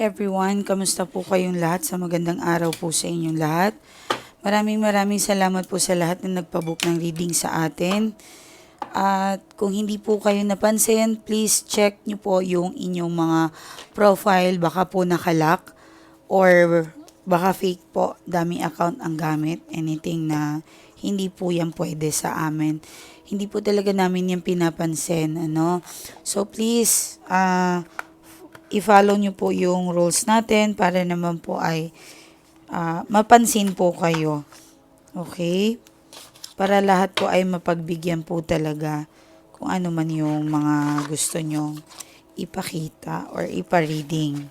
everyone, kamusta po kayong lahat? Sa magandang araw po sa inyong lahat. Maraming maraming salamat po sa lahat na nagpabook ng reading sa atin. At kung hindi po kayo napansin, please check nyo po yung inyong mga profile. Baka po nakalock or baka fake po. Daming account ang gamit. Anything na hindi po yan pwede sa amin. Hindi po talaga namin yan pinapansin. Ano? So please, ah i-follow nyo po yung rules natin para naman po ay ah, mapansin po kayo. Okay? Para lahat po ay mapagbigyan po talaga kung ano man yung mga gusto nyo ipakita or ipa-reading.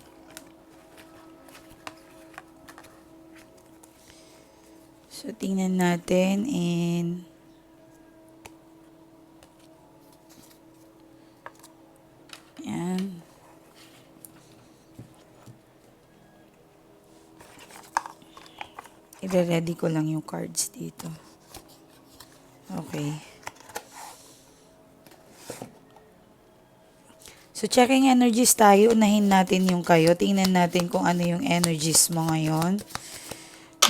So, tingnan natin and I-ready ko lang yung cards dito. Okay. So, checking energies tayo. Unahin natin yung kayo. Tingnan natin kung ano yung energies mo ngayon.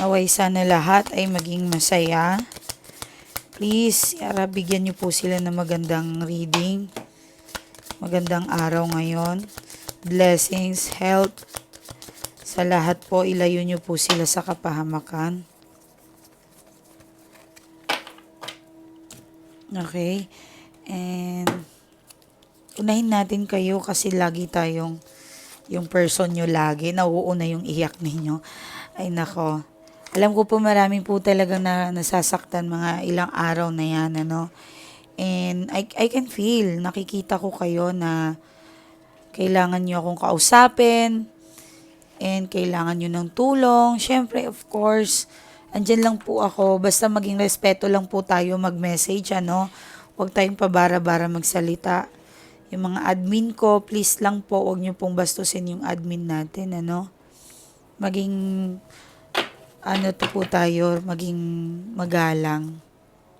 Naway sana lahat ay maging masaya. Please, ara, bigyan niyo po sila ng magandang reading. Magandang araw ngayon. Blessings, health, sa lahat po, ilayo niyo po sila sa kapahamakan. Okay. And, unahin natin kayo kasi lagi tayong, yung person nyo lagi, nauuna yung iyak ninyo. Ay nako. Alam ko po marami po talagang na, nasasaktan mga ilang araw na yan, ano. And I, I can feel, nakikita ko kayo na kailangan nyo akong kausapin, and kailangan nyo ng tulong, syempre, of course, andyan lang po ako. Basta maging respeto lang po tayo mag-message, ano. Huwag tayong pabara-bara magsalita. Yung mga admin ko, please lang po, huwag nyo pong bastusin yung admin natin, ano. Maging, ano to po tayo, maging magalang.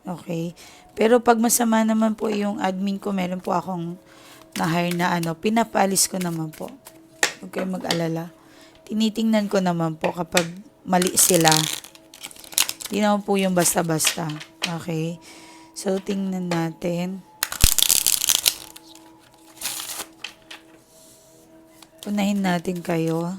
Okay? Pero pag masama naman po yung admin ko, meron po akong na-hire na ano, pinapalis ko naman po. Huwag kayong mag-alala tinitingnan ko naman po kapag mali sila. Hindi naman po yung basta-basta. Okay? So, tingnan natin. Unahin natin kayo.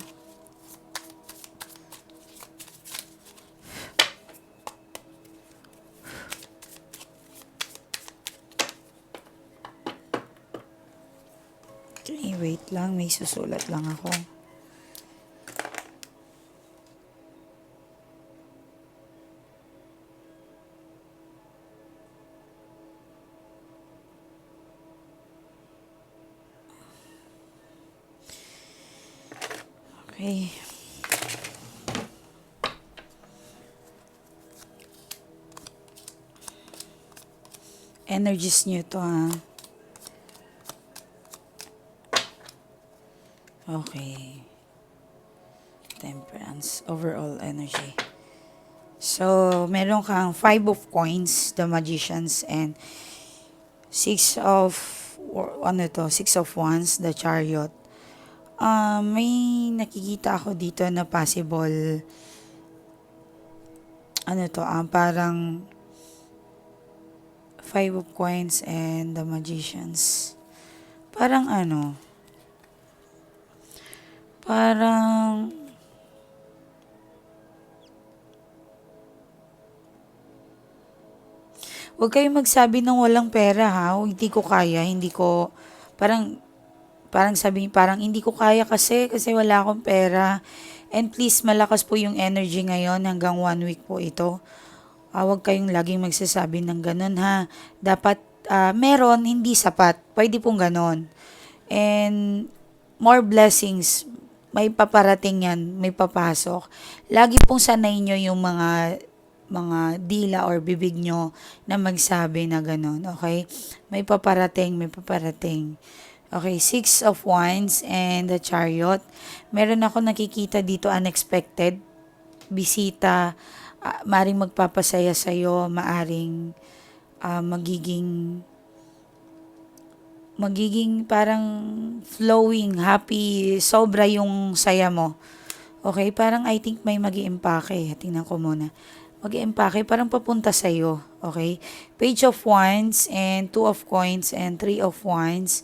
Okay, wait lang. May susulat lang ako. Energies nyo to ha. Okay. Temperance. Overall energy. So, meron kang five of coins, the magicians, and six of, ano to, six of wands, the chariot. Ah, may nakikita ako dito na possible ano to, ah, parang five of coins and the magicians. Parang ano, parang Huwag kayong magsabi ng walang pera ha. Hindi ko kaya, hindi ko, parang parang sabi parang hindi ko kaya kasi kasi wala akong pera. And please malakas po yung energy ngayon hanggang one week po ito. Uh, huwag kayong laging magsasabi ng ganun ha. Dapat uh, meron, hindi sapat. Pwede pong ganun. And more blessings. May paparating yan, may papasok. Lagi pong sanay nyo yung mga mga dila or bibig nyo na magsabi na ganun. Okay? May paparating, may paparating. Okay, Six of Wands and the Chariot. Meron ako nakikita dito unexpected. Bisita, uh, maaring magpapasaya sa'yo, maaring uh, magiging magiging parang flowing, happy, sobra yung saya mo. Okay, parang I think may mag impake Tingnan ko muna. mag impake parang papunta sa'yo. Okay? Page of Wands and Two of Coins and Three of Wands.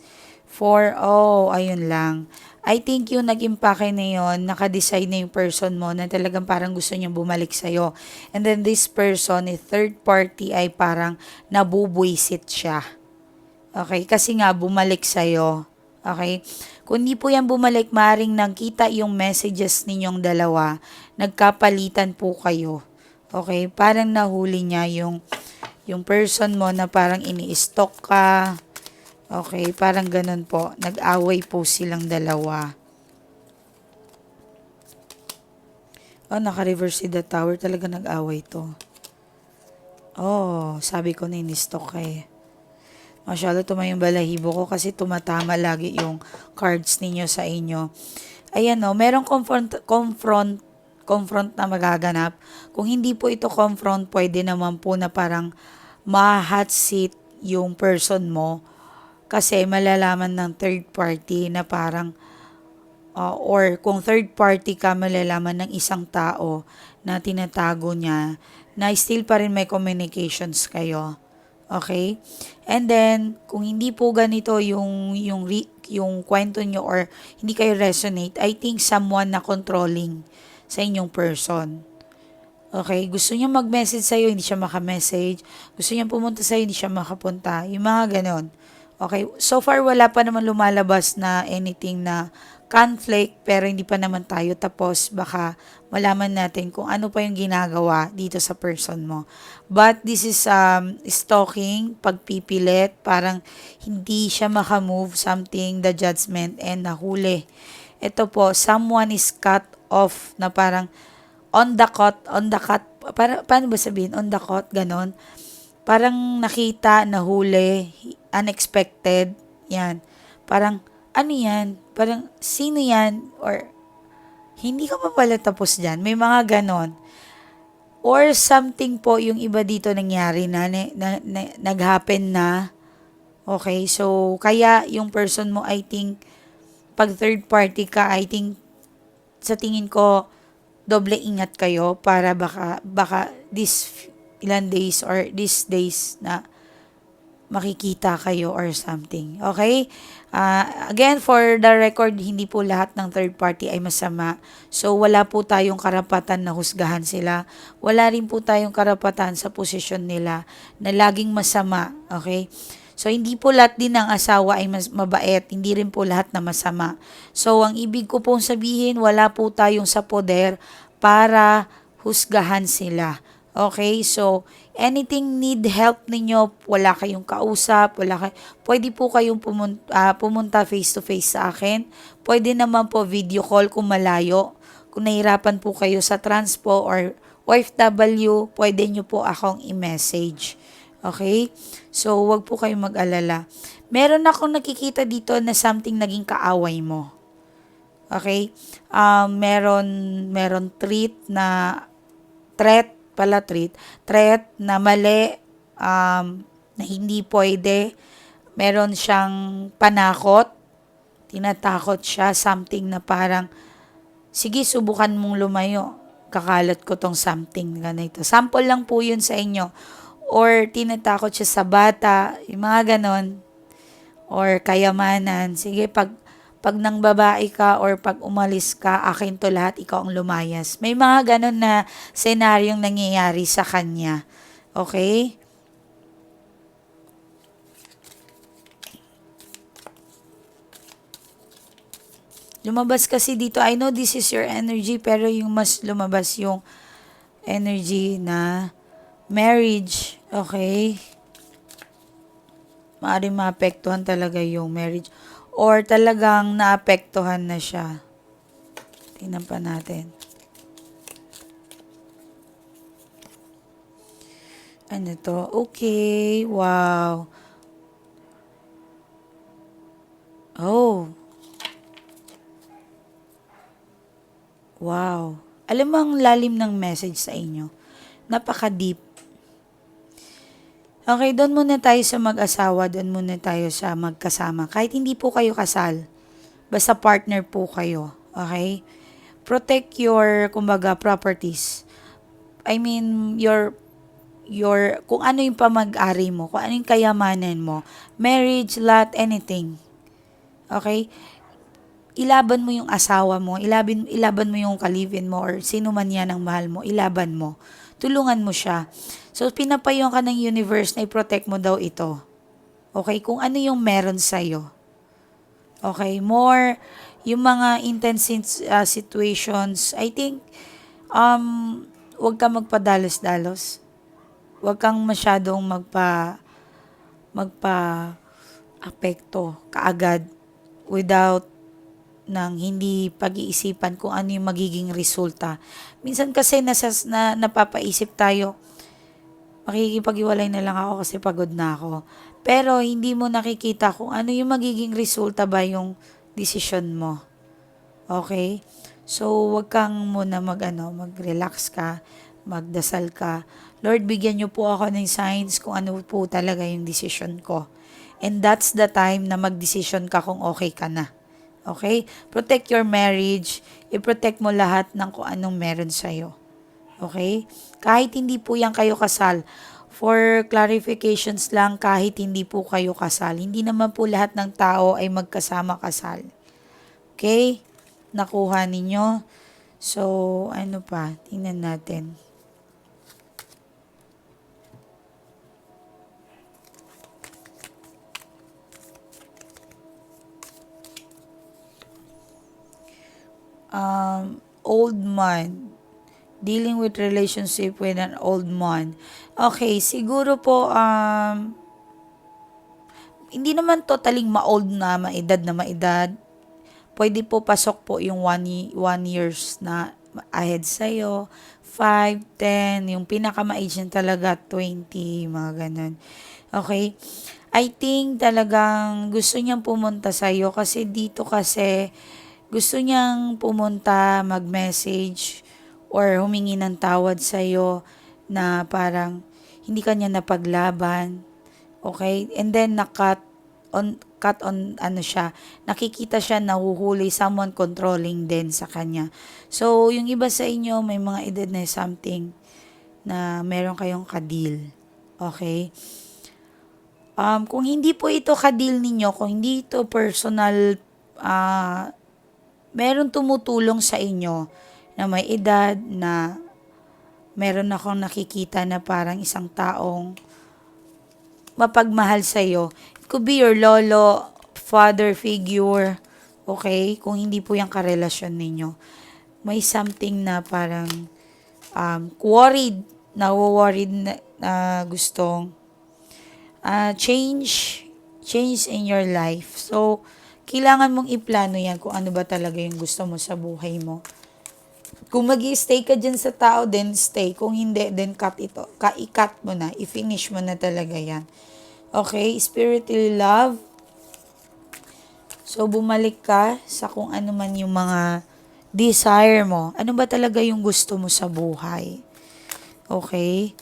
Four, oh, ayun lang. I think yung nag-impake na yun, nakadecide na yung person mo na talagang parang gusto niyang bumalik sa'yo. And then this person, a third party, ay parang nabubuisit siya. Okay? Kasi nga, bumalik sa'yo. Okay? Kung hindi po yan bumalik, maring nagkita yung messages ninyong dalawa, nagkapalitan po kayo. Okay? Parang nahuli niya yung, yung person mo na parang ini-stalk ka. Okay? Parang ganun po. Nag-away po silang dalawa. Oh, naka-reverse si the tower. Talaga nag-away to. Oh, sabi ko na ini-stalk ka eh. Masyado tuma yung balahibo ko kasi tumatama lagi yung cards ninyo sa inyo. Ayan o, merong confront, confront, confront na magaganap. Kung hindi po ito confront, pwede naman po na parang ma-hot seat yung person mo kasi malalaman ng third party na parang uh, or kung third party ka malalaman ng isang tao na tinatago niya na still pa rin may communications kayo. Okay? And then, kung hindi po ganito yung, yung, re- yung kwento nyo or hindi kayo resonate, I think someone na controlling sa inyong person. Okay? Gusto niya mag-message sa'yo, hindi siya maka-message. Gusto niya pumunta sa'yo, hindi siya makapunta. Yung mga ganon. Okay? So far, wala pa naman lumalabas na anything na conflict pero hindi pa naman tayo tapos baka malaman natin kung ano pa yung ginagawa dito sa person mo. But this is um, stalking, pagpipilit, parang hindi siya makamove something, the judgment, and nahuli. Ito po, someone is cut off na parang on the cut, on the cut, para, paano ba sabihin? On the cut, ganon. Parang nakita, nahuli, unexpected, yan. Parang, ano yan? Parang, sino yan? Or, hindi ka pa pala tapos dyan. May mga ganon. Or something po yung iba dito nangyari na, na, na, na nag-happen na. Okay, so kaya yung person mo, I think, pag third party ka, I think, sa tingin ko, doble ingat kayo para baka, baka this ilan days or these days na makikita kayo or something. Okay? Uh, again, for the record, hindi po lahat ng third party ay masama. So, wala po tayong karapatan na husgahan sila. Wala rin po tayong karapatan sa posisyon nila na laging masama. Okay? So, hindi po lahat din ng asawa ay mas mabait. Hindi rin po lahat na masama. So, ang ibig ko pong sabihin, wala po tayong sa poder para husgahan sila. Okay? So, anything need help ninyo, wala kayong kausap, wala kay pwede po kayong pumunta, uh, pumunta face to face sa akin. Pwede naman po video call kung malayo. Kung nahirapan po kayo sa transpo or OFW, pwede nyo po akong i-message. Okay? So, wag po kayong mag-alala. Meron akong nakikita dito na something naging kaaway mo. Okay? Um, meron, meron treat na threat pala treat. Threat na mali, um, na hindi pwede. Meron siyang panakot. Tinatakot siya. Something na parang, sige, subukan mong lumayo. Kakalat ko tong something ganito. Sample lang po yun sa inyo. Or tinatakot siya sa bata. Yung mga ganon. Or kayamanan. Sige, pag pag nang babae ka or pag umalis ka, akin to lahat, ikaw ang lumayas. May mga ganun na senaryong nangyayari sa kanya. Okay? Lumabas kasi dito, I know this is your energy, pero yung mas lumabas yung energy na marriage, okay? Maaaring maapektuhan talaga yung marriage or talagang naapektuhan na siya. Tingnan pa natin. Ano to? Okay. Wow. Oh. Wow. Alam mo ang lalim ng message sa inyo. Napaka-deep. Okay, doon muna tayo sa mag-asawa, doon muna tayo sa magkasama. Kahit hindi po kayo kasal, basta partner po kayo. Okay? Protect your, kumbaga, properties. I mean, your your kung ano yung pamag-ari mo, kung ano yung kayamanan mo, marriage, lot, anything. Okay? Ilaban mo yung asawa mo, ilaban, ilaban mo yung kalivin mo or sino man yan ang mahal mo, ilaban mo. Tulungan mo siya. So, pinapayong ka ng universe na i-protect mo daw ito. Okay? Kung ano yung meron sa'yo. Okay? More, yung mga intense uh, situations, I think, um, huwag ka magpadalos-dalos. Huwag kang masyadong magpa, magpa, apekto kaagad without ng hindi pag-iisipan kung ano yung magiging resulta. Minsan kasi nasas, na, napapaisip tayo, makikipag-iwalay na lang ako kasi pagod na ako. Pero hindi mo nakikita kung ano yung magiging resulta ba yung decision mo. Okay? So, wag kang muna mag, ano, mag-relax ka, magdasal ka. Lord, bigyan niyo po ako ng signs kung ano po talaga yung decision ko. And that's the time na mag-decision ka kung okay ka na. Okay? Protect your marriage. I-protect mo lahat ng kung anong meron sa'yo. Okay? Kahit hindi po yan kayo kasal, for clarifications lang, kahit hindi po kayo kasal, hindi naman po lahat ng tao ay magkasama kasal. Okay? Nakuha ninyo. So, ano pa? Tingnan natin. Um, old man. Dealing with relationship with an old man. Okay, siguro po, um, hindi naman totaling ma-old na, maedad na maedad. Pwede po pasok po yung one, one years na ahead sa'yo. 5, 10, yung pinaka-ma-age niya talaga 20, mga ganun. Okay? I think talagang gusto niyang pumunta sa'yo kasi dito kasi gusto niyang pumunta, mag-message, or humingi ng tawad sa'yo na parang hindi kanya napaglaban. Okay? And then, nakat on, cut on, ano siya, nakikita siya nahuhuli, someone controlling din sa kanya. So, yung iba sa inyo, may mga edad na something na meron kayong kadil. Okay? Um, kung hindi po ito kadil ninyo, kung hindi ito personal uh, meron tumutulong sa inyo na may edad na meron akong nakikita na parang isang taong mapagmahal sa iyo. It could be your lolo, father figure, okay? Kung hindi po yung karelasyon ninyo. May something na parang um, worried, na worried na uh, gustong uh, change, change in your life. So, kailangan mong iplano yan kung ano ba talaga yung gusto mo sa buhay mo. Kung mag stay ka dyan sa tao, then stay. Kung hindi, then cut ito. Ka-i-cut mo na. I-finish mo na talaga yan. Okay? Spiritually love. So, bumalik ka sa kung ano man yung mga desire mo. Ano ba talaga yung gusto mo sa buhay? Okay?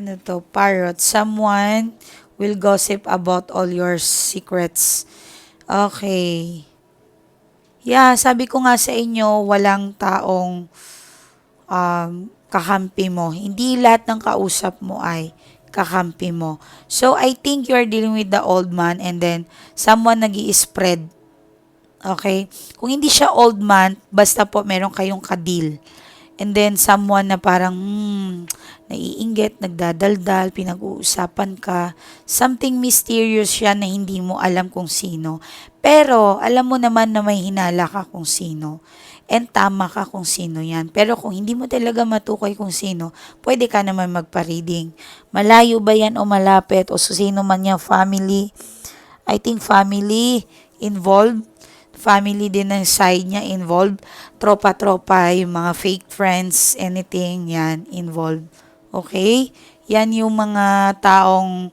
Ano to, parrot. Someone will gossip about all your secrets. Okay. Yeah, sabi ko nga sa inyo, walang taong um, kakampi mo. Hindi lahat ng kausap mo ay kakampi mo. So, I think you are dealing with the old man and then someone nag spread Okay? Kung hindi siya old man, basta po meron kayong kadil. And then, someone na parang, hmm, naiinggit, nagdadaldal, pinag-uusapan ka. Something mysterious siya na hindi mo alam kung sino. Pero, alam mo naman na may hinala ka kung sino. And tama ka kung sino yan. Pero kung hindi mo talaga matukoy kung sino, pwede ka naman magpa-reading. Malayo ba yan o malapit o sino man yung family? I think family involved family din ng side niya involved. Tropa-tropa, yung mga fake friends, anything, yan, involved. Okay? Yan yung mga taong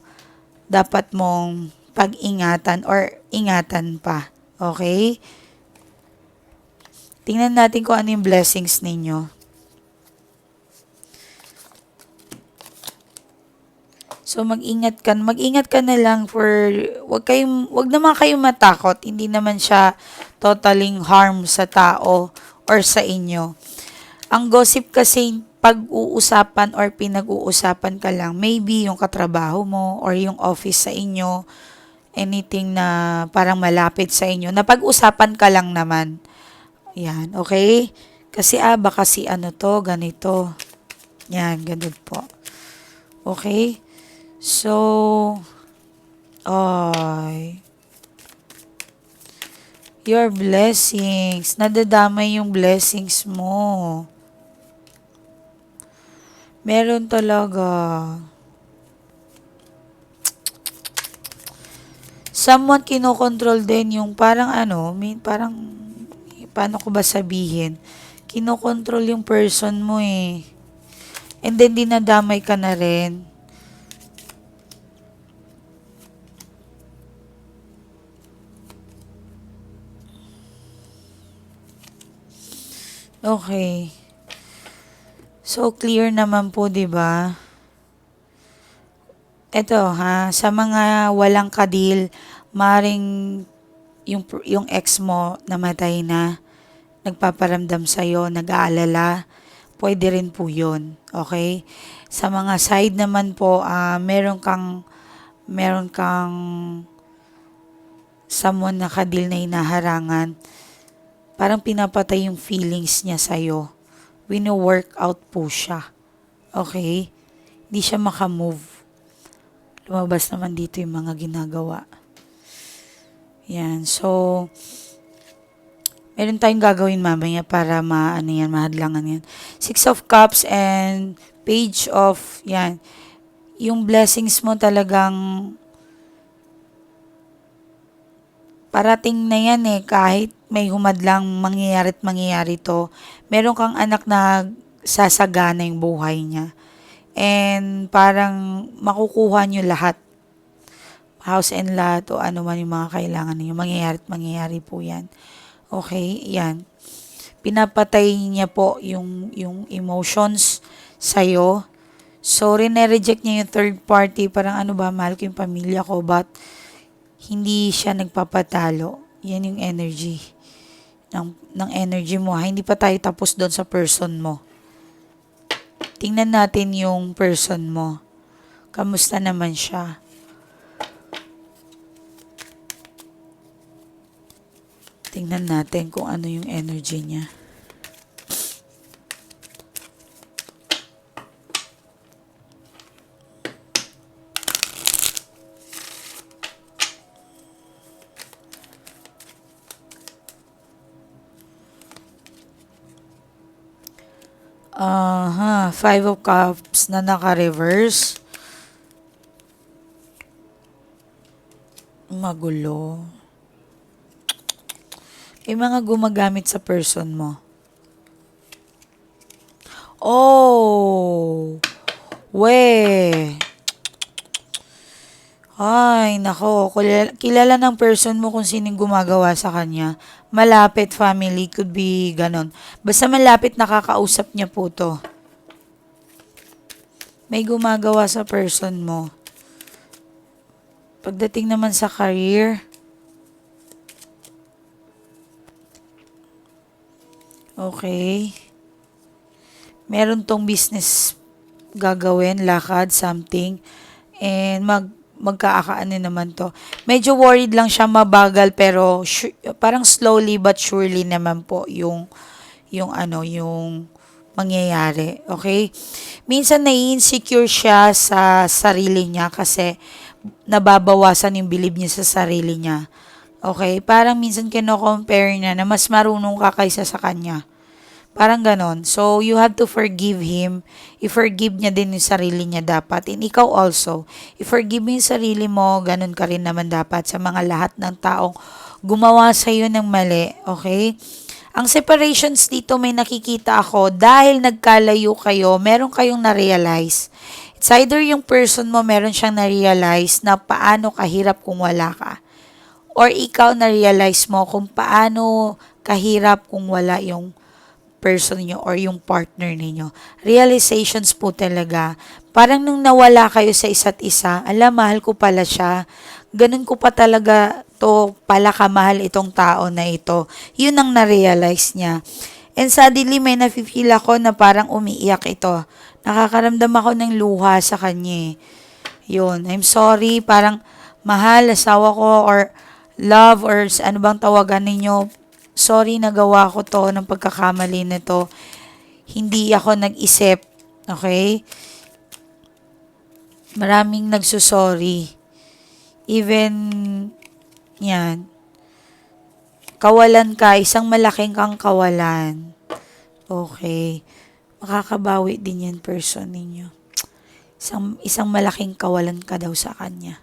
dapat mong pag-ingatan or ingatan pa. Okay? Tingnan natin kung ano yung blessings ninyo. So mag-ingat ka, mag-ingat ka na lang for wag kayong wag naman kayong matakot. Hindi naman siya totaling harm sa tao or sa inyo. Ang gossip kasi pag-uusapan or pinag-uusapan ka lang, maybe yung katrabaho mo or yung office sa inyo, anything na parang malapit sa inyo, napag-usapan ka lang naman. Yan, okay? Kasi ah, baka si ano to, ganito. Yan, ganun po. Okay? So, ay, your blessings, nadadamay yung blessings mo. Meron talaga. Someone kinokontrol din yung parang ano, may parang, paano ko ba sabihin? Kinokontrol yung person mo eh. And then dinadamay ka na rin. Okay. So, clear naman po, di ba? Ito, ha, sa mga walang kadil, maring yung, yung ex mo namatay na, nagpaparamdam sa'yo, nag-aalala, pwede rin po yun. Okay? Sa mga side naman po, ah meron kang, meron kang someone na kadil na hinaharangan, parang pinapatay yung feelings niya sa'yo. Wino-work out po siya. Okay? Hindi siya makamove. Lumabas naman dito yung mga ginagawa. Yan. So, meron tayong gagawin mamaya para ma, ano yan, mahadlangan yan. Six of Cups and Page of, yan. Yung blessings mo talagang parating na yan eh, kahit may humadlang mangyayari at mangyayari to, meron kang anak na sasagana yung buhay niya. And parang makukuha nyo lahat. House and lot o ano man yung mga kailangan niyo. Mangyayari at mangyayari po yan. Okay, yan. Pinapatay niya po yung, yung emotions sa'yo. So, reject niya yung third party. Parang ano ba, mahal ko yung pamilya ko. But, hindi siya nagpapatalo. Yan yung energy ng, ng energy mo. Ha? Hindi pa tayo tapos doon sa person mo. Tingnan natin yung person mo. Kamusta naman siya? Tingnan natin kung ano yung energy niya. Aha, Five of Cups na naka-reverse. Magulo. May mga gumagamit sa person mo. Oh! We! Ay, nako. Kilala, ng person mo kung sinong gumagawa sa kanya. Malapit family, could be ganon. Basta malapit nakakausap niya po to. May gumagawa sa person mo. Pagdating naman sa career, okay. Meron tong business gagawin, lakad, something. And mag magkaakaano naman to. Medyo worried lang siya mabagal pero parang slowly but surely naman po yung yung ano yung mangyayari. Okay? Minsan nai-insecure siya sa sarili niya kasi nababawasan yung bilib niya sa sarili niya. Okay? Parang minsan kino-compare niya na mas marunong ka kaysa sa kanya. Parang ganon. So, you have to forgive him. I-forgive niya din yung sarili niya dapat. And ikaw also. I-forgive mo yung sarili mo. Ganon ka rin naman dapat sa mga lahat ng taong gumawa sa iyo ng mali. Okay? Ang separations dito may nakikita ako dahil nagkalayo kayo, meron kayong na-realize. It's either yung person mo meron siyang na-realize na paano kahirap kung wala ka. Or ikaw na-realize mo kung paano kahirap kung wala yung person niyo or yung partner ninyo. Realizations po talaga. Parang nung nawala kayo sa isa't isa, alam, mahal ko pala siya. Ganun ko pa talaga to pala kamahal itong tao na ito. Yun ang na-realize niya. And suddenly may nafe-feel ako na parang umiiyak ito. Nakakaramdam ako ng luha sa kanya. eh. Yun, I'm sorry, parang mahal, asawa ko, or love, or ano bang tawagan ninyo. Sorry, nagawa ko to ng pagkakamali na to. Hindi ako nag-isip. Okay? Maraming nagsusorry. Even, yan, kawalan ka, isang malaking kang kawalan. Okay. Makakabawi din yan person ninyo. Isang, isang malaking kawalan ka daw sa kanya.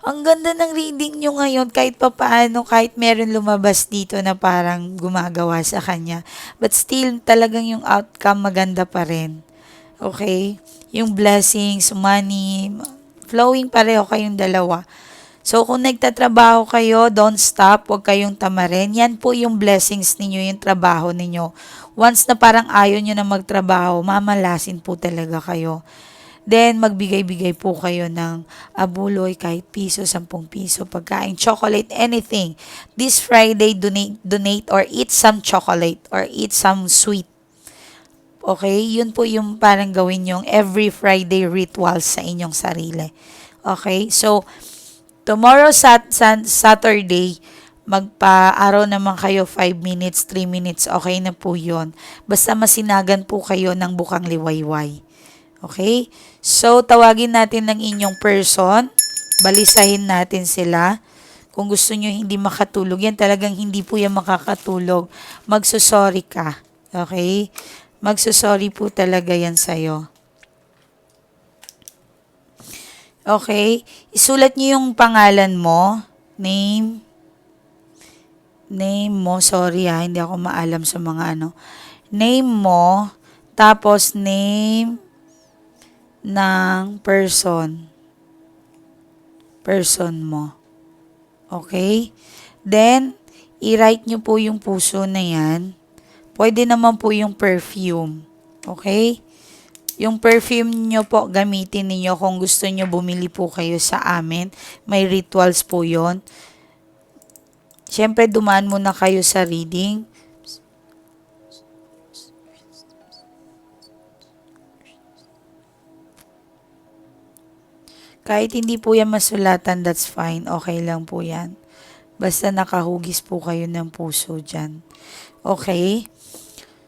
Ang ganda ng reading nyo ngayon kahit papaano, kahit meron lumabas dito na parang gumagawa sa kanya. But still, talagang yung outcome maganda pa rin. Okay? Yung blessings, money, flowing pareho kayong dalawa. So, kung nagtatrabaho kayo, don't stop, huwag kayong tamarin. Yan po yung blessings ninyo, yung trabaho ninyo. Once na parang ayaw nyo na magtrabaho, mamalasin po talaga kayo. Then, magbigay-bigay po kayo ng abuloy, kahit piso, sampung piso, pagkain, chocolate, anything. This Friday, donate, donate or eat some chocolate or eat some sweet. Okay? Yun po yung parang gawin yung every Friday ritual sa inyong sarili. Okay? So, tomorrow sat, sat Saturday, magpa-araw naman kayo 5 minutes, 3 minutes, okay na po yon Basta masinagan po kayo ng bukang liwayway. Okay? So, tawagin natin ng inyong person. Balisahin natin sila. Kung gusto nyo hindi makatulog, yan talagang hindi po yan makakatulog. Magsusorry ka. Okay? Magsusorry po talaga yan sa'yo. Okay? Isulat nyo yung pangalan mo. Name. Name mo. Sorry ha, hindi ako maalam sa mga ano. Name mo. Tapos name ng person. Person mo. Okay? Then, i-write nyo po yung puso na yan. Pwede naman po yung perfume. Okay? Yung perfume nyo po, gamitin niyo kung gusto nyo bumili po kayo sa amin. May rituals po yon. Siyempre, dumaan muna kayo sa reading. Kahit hindi po yan masulatan, that's fine. Okay lang po yan. Basta nakahugis po kayo ng puso dyan. Okay?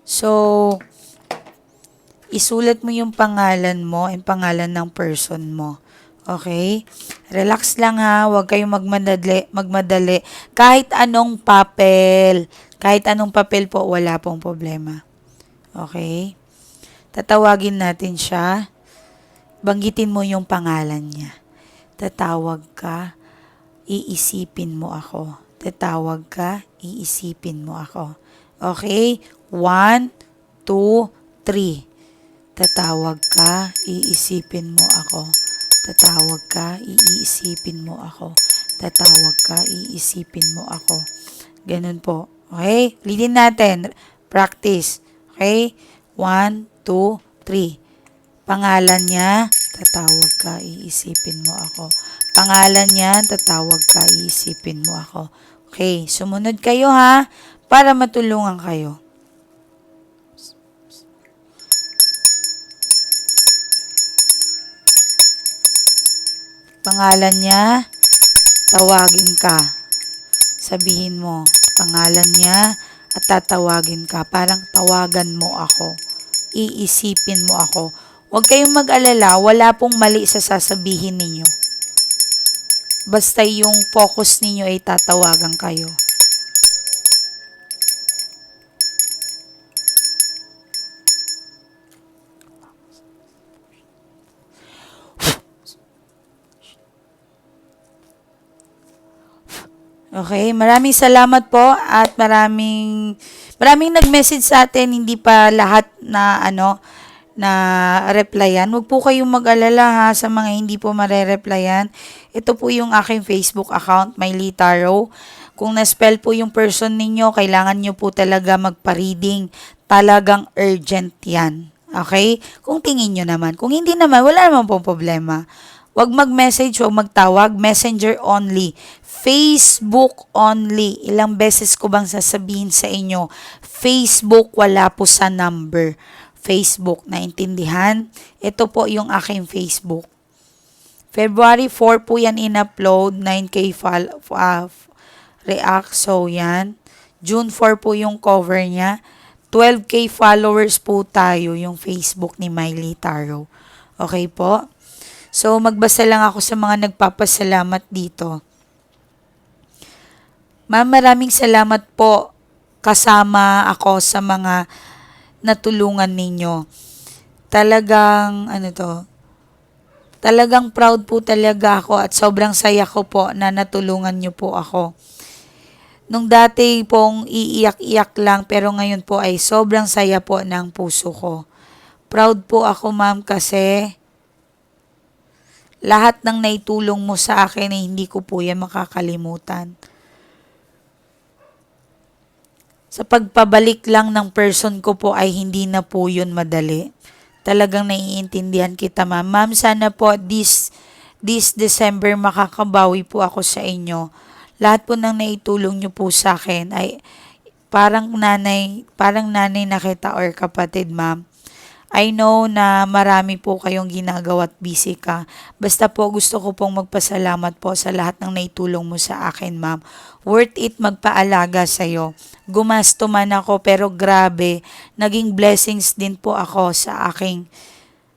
So, isulat mo yung pangalan mo and pangalan ng person mo. Okay? Relax lang ha, huwag kayong magmadali, magmadali. Kahit anong papel, kahit anong papel po, wala pong problema. Okay? Tatawagin natin siya. Banggitin mo yung pangalan niya. Tatawag ka, iisipin mo ako. Tatawag ka, iisipin mo ako. Okay? One, two, three. Tatawag ka, iisipin mo ako. Tatawag ka, iisipin mo ako. Tatawag ka, iisipin mo ako. Ganun po. Okay? Ulitin natin. Practice. Okay? One, two, three. Pangalan niya, tatawag ka, iisipin mo ako. Pangalan niya, tatawag ka, iisipin mo ako. Okay, sumunod kayo ha, para matulungan kayo. Pangalan niya, tawagin ka. Sabihin mo, pangalan niya, at tatawagin ka. Parang tawagan mo ako. Iisipin mo ako. Huwag kayong mag-alala, wala pong mali sa sasabihin ninyo. Basta yung focus ninyo ay tatawagan kayo. Okay, maraming salamat po at maraming maraming nag-message sa atin, hindi pa lahat na ano na replyan. Huwag po kayong mag-alala ha sa mga hindi po mare-replyan. Ito po yung aking Facebook account, Mylee Tarot. Kung na-spell po yung person ninyo, kailangan nyo po talaga magpa-reading. Talagang urgent yan. Okay? Kung tingin nyo naman. Kung hindi naman, wala naman po problema. Huwag mag-message, huwag magtawag. Messenger only. Facebook only. Ilang beses ko bang sasabihin sa inyo? Facebook, wala po sa number. Facebook, naintindihan? Ito po yung aking Facebook. February 4 po yan in-upload. 9K fol- uh, react. So, yan. June 4 po yung cover niya. 12K followers po tayo yung Facebook ni Miley Taro. Okay po? So, magbasa lang ako sa mga nagpapasalamat dito. Ma'am, maraming salamat po kasama ako sa mga natulungan ninyo. Talagang, ano to, talagang proud po talaga ako at sobrang saya ko po na natulungan niyo po ako. Nung dati pong iiyak-iyak lang pero ngayon po ay sobrang saya po ng puso ko. Proud po ako ma'am kasi lahat ng naitulong mo sa akin ay hindi ko po yan makakalimutan. Sa pagpabalik lang ng person ko po ay hindi na po yun madali. Talagang naiintindihan kita ma'am. Ma'am, sana po this, this December makakabawi po ako sa inyo. Lahat po ng naitulong nyo po sa akin ay parang nanay, parang nanay na kita or kapatid ma'am. I know na marami po kayong ginagawa at busy ka. Basta po gusto ko pong magpasalamat po sa lahat ng naitulong mo sa akin, ma'am. Worth it magpaalaga sa'yo. Gumasto man ako pero grabe, naging blessings din po ako sa aking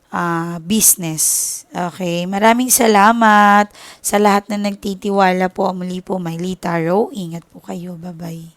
ah, business. Okay, maraming salamat sa lahat na nagtitiwala po. Muli po, Miley Taro. Ingat po kayo. Bye-bye.